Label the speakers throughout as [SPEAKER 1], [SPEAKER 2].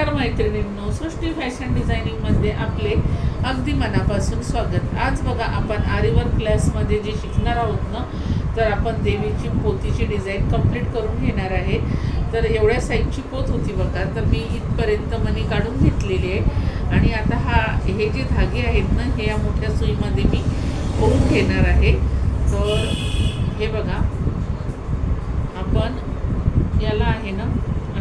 [SPEAKER 1] नमस्कार मैत्रिणींनो सृष्टी फॅशन डिझायनिंगमध्ये आपले अगदी मनापासून स्वागत. आज बघा आपण आरीवर क्लासमध्ये जे शिकणार आहोत ना तर आपण देवीची पोतीची डिझाईन कंप्लीट करून घेणार आहे. तर एवढ्या साईजची पोत होती बघा तर मी इथपर्यंत मनी काढून घेतलेली आहे. आणि आता हा हे जे धागे आहेत ना हे या मोठ्या सुईमध्ये मी करून घेणार आहे. तर हे बघा आपण याला आहे ना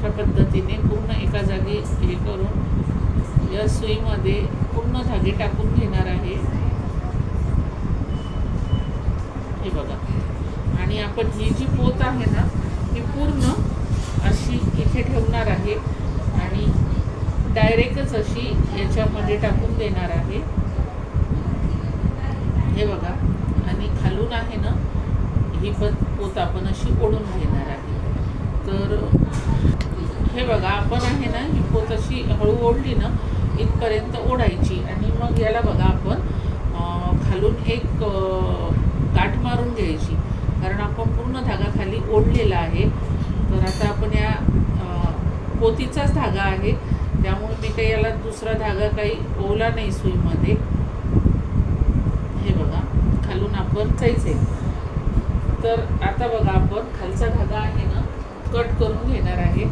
[SPEAKER 1] अशा पद्धतीने पूर्ण एका जागी हे करून या सुईमध्ये पूर्ण धागे टाकून घेणार आहे. हे बघा. आणि आपण ही जी पोत आहे ना ही पूर्ण अशी इथे ठेवणार आहे आणि डायरेक्टच अशी याच्यामध्ये टाकून देणार आहे. हे बघा. आणि खालून आहे ना ही पण पोत आपण अशी ओढून घेणार आहे. तर हे बघा आपण आहे ना ही पोत अशी हळू ओढली ना इथपर्यंत ओढायची. आणि मग याला बघा आपण खालून एक गाठ मारून घ्यायची. कारण आपण पूर्ण धागा खाली ओढलेला आहे. तर आता आपण या पोतीचाच धागा आहे. त्यामुळे मी काही याला दुसरा धागा काही ओला नाही सुईमध्ये. हे बघा खालून आपण जायचे तर आता बघा आपण खालचा धागा आहे ना कट करून घेणार आहे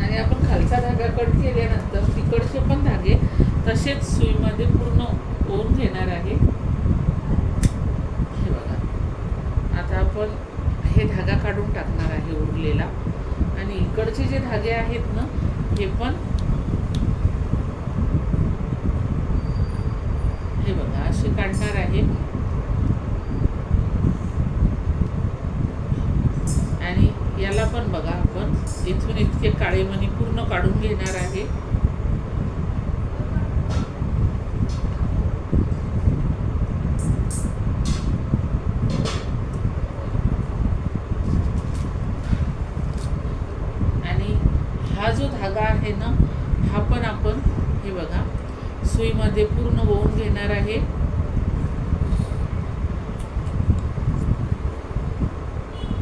[SPEAKER 1] आणि आपण खालचा धागा कट केल्यानंतर तिकडचे पण धागे तसेच सुईमध्ये पूर्ण ओन घेणार आहे. हे बघा. आता आपण हे धागा काढून टाकणार आहे उरलेला. आणि इकडचे जे धागे आहेत ना हे पण हे बघा असे काढणार आहे. आणि याला पण बघा आपण इथून इतके काळे मणी पूर्ण काढून घेणार आहे. आणि हा जो धागा आहे ना हा पण आपण हे बघा सुईमध्ये पूर्ण वळून घेणार आहे.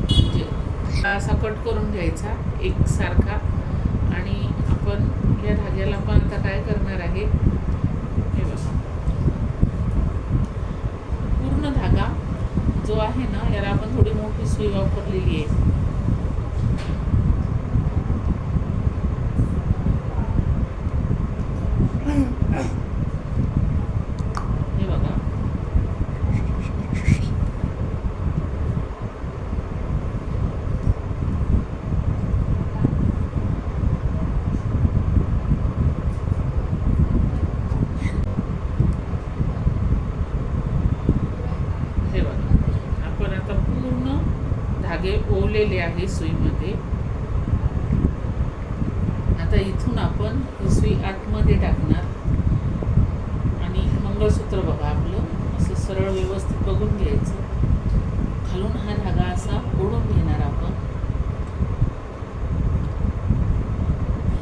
[SPEAKER 1] म्हणजे असा कट करून घ्यायचा एक सारखा या आपण आता काय करणार आहे? हे बघा. पूर्ण धागा जो आहे ना याला आपण थोडी मोठी सुई वापरलेली आहे हे बघा हे बघा आपण आता पूर्ण धागे ओवलेले आहे सुईमध्ये आता इथून आपण ही सुई आतमध्ये टाकणार. आणि मंगळसूत्र बघा आपलं असं सरळ व्यवस्थित बघून घ्यायचं. खालून हा धागा असा ओढून घेणार आपण.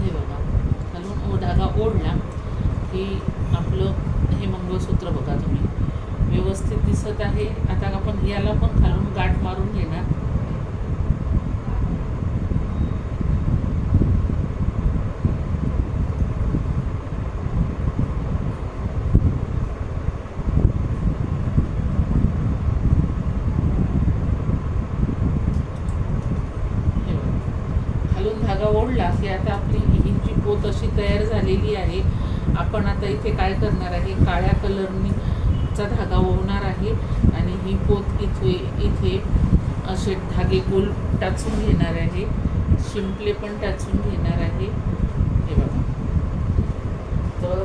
[SPEAKER 1] हे बघा खालून हो धागा ओढला की आपलं हे मंगळसूत्र बघा तुम्ही. व्यवस्थित दिसत आहे. आता आपण याला पण खालून गाठ मारून घेणार हे बघा. खालून धागा ओढला की आता आपली हिंची पोत अशी तयार झालेली आहे. आपण आता इथे काय करणार आहे? काळ्या कलरनी चा धागा ओढणार आहे आणि ही पोत इथे इथे असे धागे गोल टाचून घेणार आहे. शिंपले पण टाचून घेणार आहे. हे बघा. तर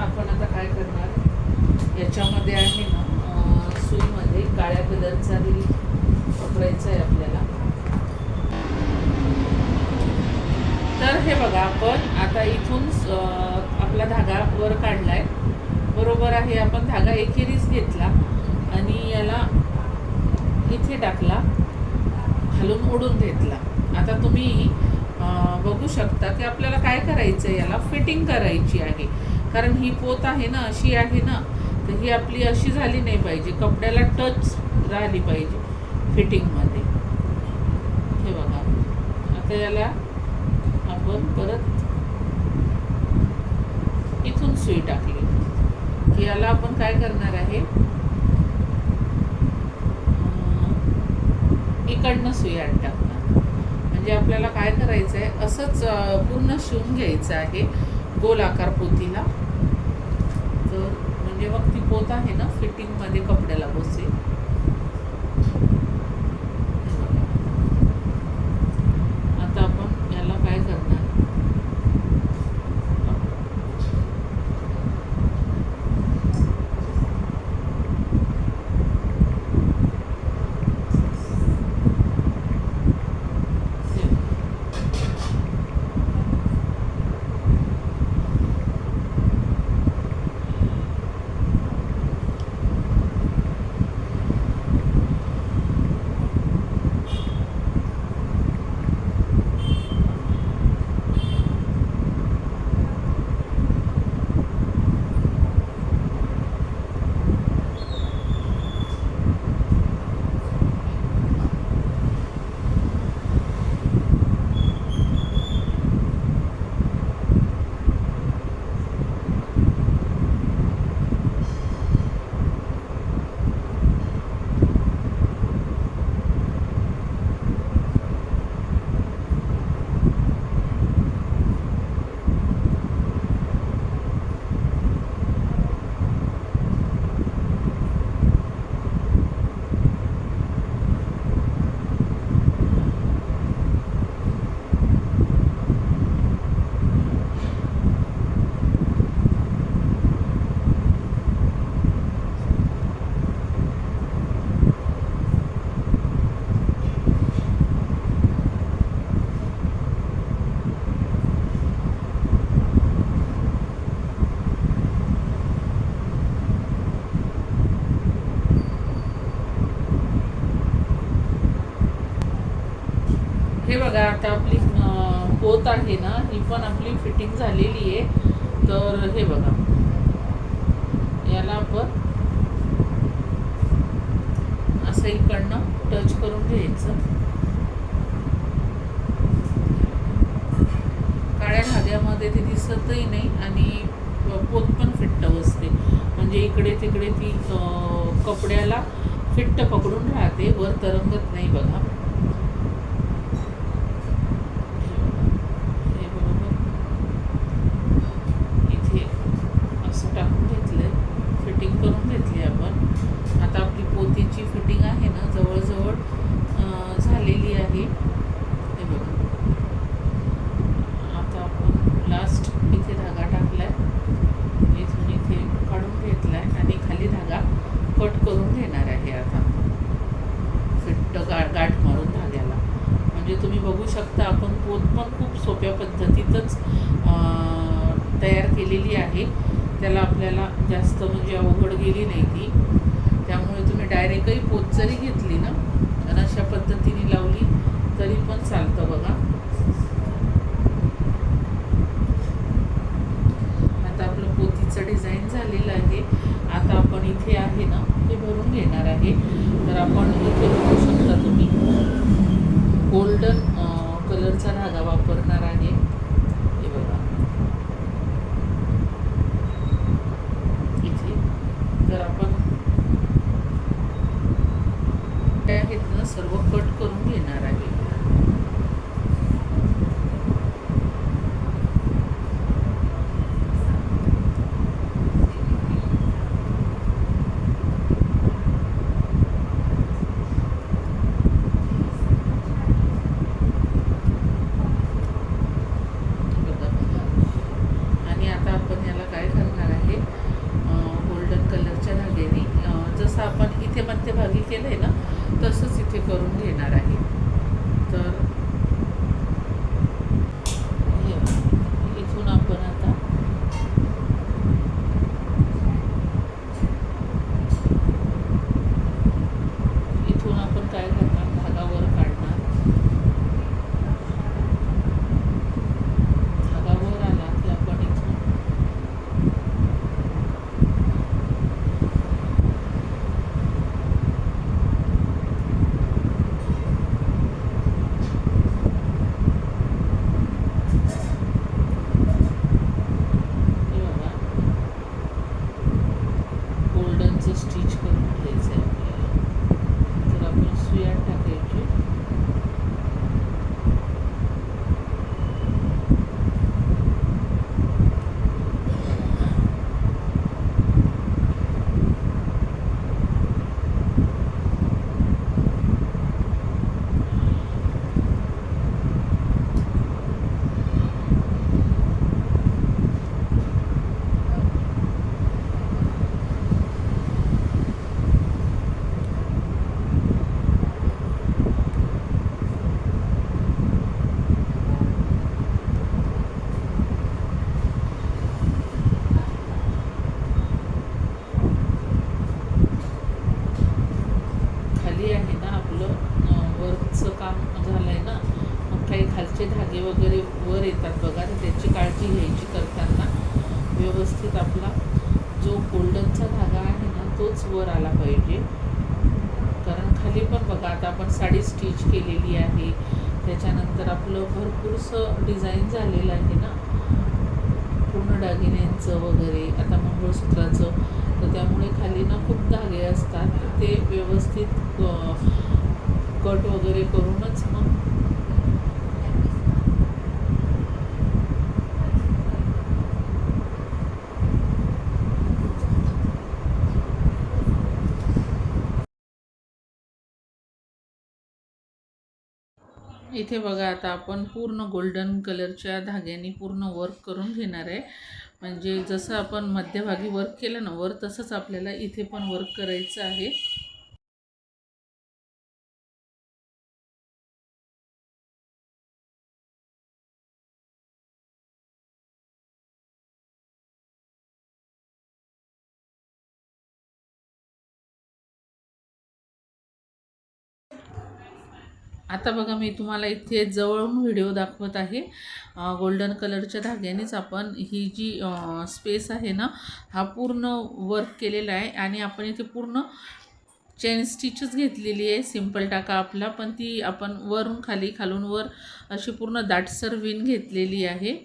[SPEAKER 1] आपण आता काय करणार? याच्यामध्ये आहे ना सुईमध्ये काळ्या कलरचा रील वापरायचा आहे आपण तर हे बघा आपण आता इथून आपला धागा वर काढलाय. बरोबर आहे आपण धागा एकेरीच घेतला आणि याला इथे टाकला खालून ओढून घेतला. आता तुम्ही बघू शकता की आपल्याला काय करायचं आहे याला फिटिंग करायची आहे. कारण ही पोत आहे ना अशी आहे ना तर ही आपली अशी झाली नाही पाहिजे. कपड्याला टच राहिली पाहिजे फिटिंगमध्ये हे बघा. आता याला आपण परत. इथून सुई टाकली. की याला आपण काय करणार आहे? इकडनं सुई आण टाकणार. म्हणजे आपल्याला काय करायचं आहे असंच पूर्ण शिवून घ्यायचं आहे गोल आकार पोतीला तर म्हणजे मग ती पोत आहे ना फिटिंगमध्ये कपड्याला बसेल. बघा आता आपली पोत आहे ना ही पण आपली फिटिंग झालेली आहे. तर हे बघा. याला आपण असं इकडनं टच करून घ्यायचं. काळ्या धाग्यामध्ये ते दिसतही नाही आणि पोत पण फिट्ट बसते. म्हणजे इकडे तिकडे ती कपड्याला फिट्ट पकडून राहते वर तरंगत नाही बघा हे बरोबर इथे असं टाकून घेतलंय फिटिंग करून घेतली आपण आता आपली पोतीची फिटिंग आहे ना जवळजवळ अं, झालेली आहे हे बघा आता आपण लास्ट इथे धागा टाकलाय इथून इथे काढून घेतलाय आणि खाली धागा कट करून घेणार आहे आता फिट्ट गा गाठ मारून धाग्याला म्हणजे तुम्ही बघू शकता आपण पोत पण खूप सोप्या पद्धतीतच तयार केलेली आहे. त्याला आपल्याला जास्त म्हणजे अवघड गेली नाही ती. त्यामुळे तुम्ही डायरेक्टही पोत जरी घेतली ना आणि अशा पद्धतीने लावली तरी पण चालतं बघा. आता आपलं पोतीचं डिझाईन झालेलं आहे. आता आपण इथे आहे ना हे भरून घेणार आहे. तर आपण इथे बघू शकता तुम्ही. गोल्डन कलरचा धागा वापर आता मंगळसूत्राचं. तर त्यामुळे खाली ना खूप धागे असतात. ते व्यवस्थित कट वगैरे करूनच मग इथे बघा आता आपण पूर्ण गोल्डन कलरच्या धाग्याने पूर्ण वर्क करून घेणार आहे. म्हणजे जसं आपण मध्यभागी वर्क केलं ना वर तसंच आपल्याला इथे पण वर्क करायचं आहे. आता बघा मी तुम्हाला इथे जवळून व्हिडिओ दाखवत आहे. गोल्डन कलरच्या धाग्यानेच आपण ही जी स्पेस आहे ना हा पूर्ण वर्क केलेला आहे आणि आपण इथे पूर्ण चेन स्टिचच घेतलेली आहे. सिंपल टाका आपला पण ती आपण वरून खाली खालून वर अशी पूर्ण दाटसर विण घेतलेली आहे.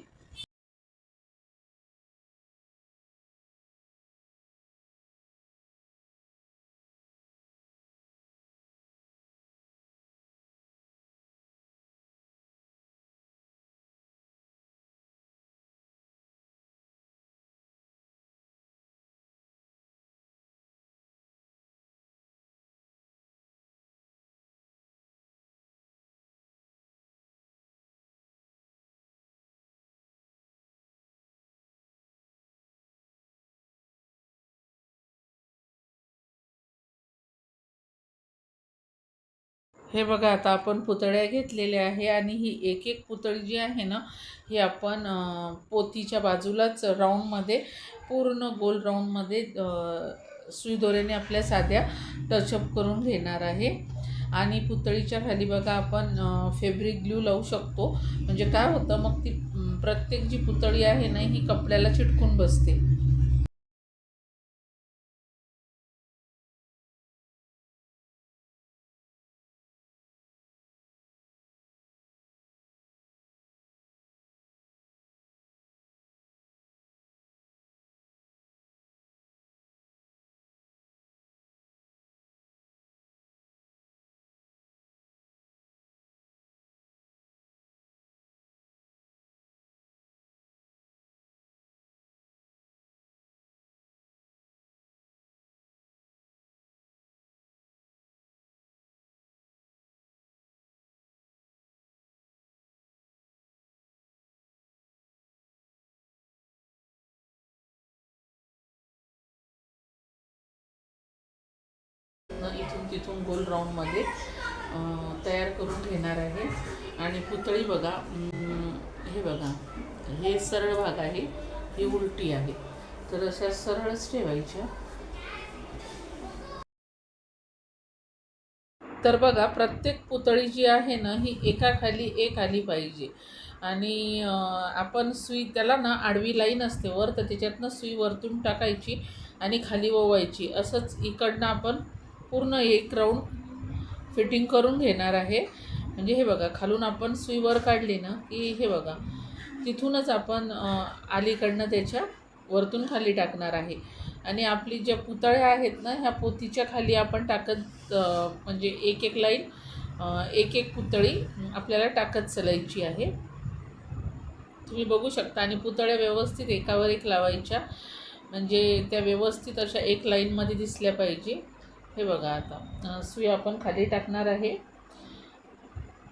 [SPEAKER 1] हे बघा आता आपण पुतळ्या घेतलेल्या आहे आणि ही एक एक पुतळी जी आहे ना ही आपण पोतीच्या बाजूलाच राऊंडमध्ये पूर्ण गोल राऊंडमध्ये सुईदोऱ्याने आपल्या साध्या टचअप करून घेणार आहे. आणि पुतळीच्या खाली बघा आपण फेब्रिक ग्लू लावू शकतो. म्हणजे काय होतं मग ती प्रत्येक जी पुतळी आहे ना ही कपड्याला चिटकून बसते. इथून तिथून गोल राऊंडमध्ये तयार करून घेणार आहे. आणि पुतळी बघा हे बघा हे सरळ भाग आहे ही उलटी आहे. तर अशा सरळच ठेवायच्या. तर बघा प्रत्येक पुतळी जी आहे ना ही एकाखाली एक आली पाहिजे. आणि आपण सुई त्याला ना आडवी लाईन असते वर तर त्याच्यातनं सुई वरतून टाकायची आणि खाली ओवायची. असंच इकडनं आपण पूर्ण एक राऊंड फिटिंग करून घेणार आहे. म्हणजे हे बघा खालून आपण सुईवर काढली ना की हे बघा तिथूनच आपण अलीकडनं त्याच्या वरतून खाली टाकणार आहे. आणि आपली ज्या पुतळ्या आहेत ना ह्या पोतीच्या खाली आपण टाकत म्हणजे एक एक लाईन एक एक पुतळी आपल्याला टाकत चलायची आहे. तुम्ही बघू शकता आणि पुतळ्या व्यवस्थित एकावर एक लावायच्या. म्हणजे त्या व्यवस्थित अशा एक लाईनमध्ये दिसल्या पाहिजे. हे बघा आता. सुई आपण खाली टाकणार आहे.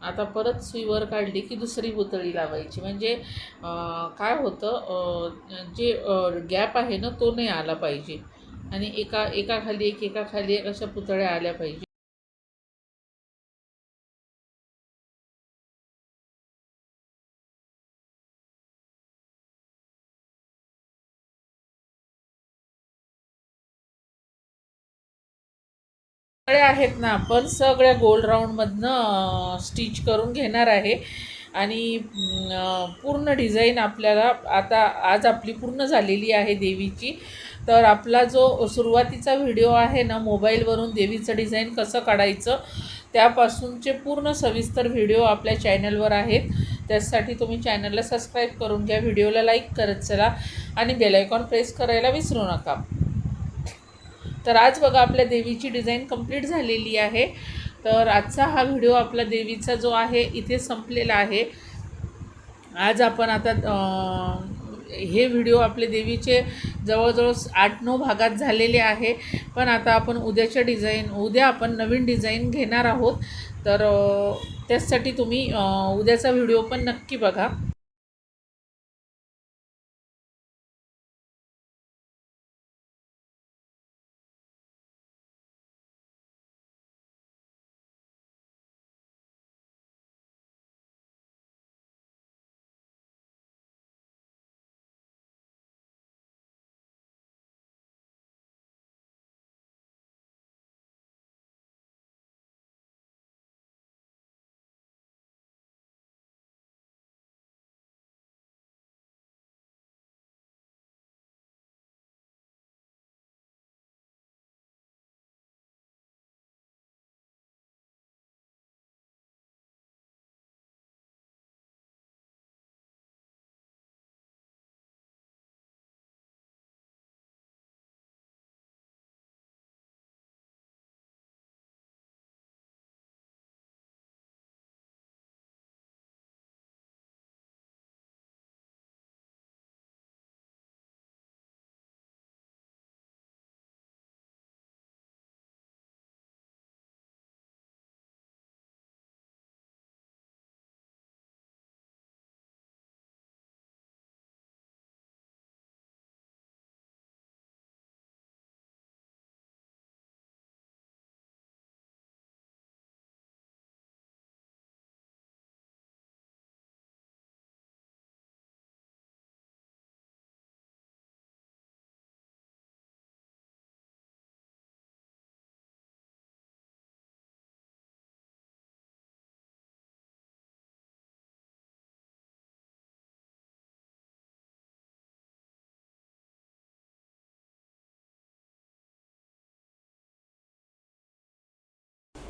[SPEAKER 1] आता परत सुई वर काढली की दुसरी पुतळी लावायची. म्हणजे काय होतं जे गॅप आहे ना तो नाही आला पाहिजे. आणि एका एकाखाली एक एकाखाली एक अशा पुतळ्या आल्या पाहिजे. पुतळे आहेत ना आपण सगळ्या गोल राऊंडमधनं स्टिच करून घेणार आहे. आणि पूर्ण डिझाईन आपल्याला आता आज आपली पूर्ण झालेली आहे देवीची. तर आपला जो सुरुवातीचा व्हिडिओ आहे ना मोबाईलवरून देवीचं डिझाईन कसं काढायचं त्यापासूनचे पूर्ण सविस्तर व्हिडिओ आपल्या चॅनलवर आहेत. त्यासाठी तुम्ही चॅनलला सबस्क्राईब करून घ्या व्हिडिओला लाईक करत चला आणि बेलायकॉन प्रेस करायला विसरू नका. तर आज बघा आपल्या देवीची डिझाईन कंप्लीट झालेली आहे. तर आजचा हा व्हिडिओ आपला देवीचा जो आहे इथे संपलेला आहे. आज आपण आता हे व्हिडिओ आपले देवीचे जवळजवळ आठ नऊ भागात झालेले आहे. पण आता आपण उद्याच्या डिझाईन उद्या आपण नवीन डिझाईन घेणार आहोत. तर त्याचसाठी तुम्ही उद्याचा व्हिडिओ पण नक्की बघा.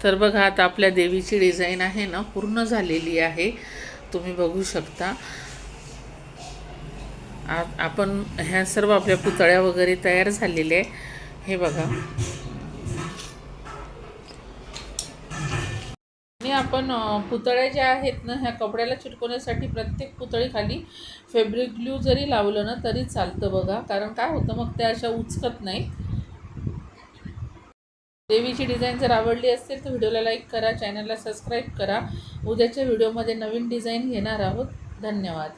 [SPEAKER 1] तर बघा आता आपल्या देवीची डिझाईन आहे ना पूर्ण झालेली आहे. तुम्ही बघू शकता. आपण ह्या सर्व आपल्या पुतळ्या वगैरे तयार झालेल्या आहे हे बघा. आणि आपण पुतळ्या ज्या आहेत ना ह्या कपड्याला चिटकवण्यासाठी प्रत्येक पुतळी खाली ग्लू जरी लावलं ना तरी चालतं बघा. कारण काय होतं मग त्या अशा उचकत नाही देवीची डिझाईन जर आवडली असेल तर व्हिडिओला लाईक करा चॅनलला सबस्क्राईब करा. उद्याच्या व्हिडिओमध्ये नवीन डिझाईन घेणार आहोत. धन्यवाद.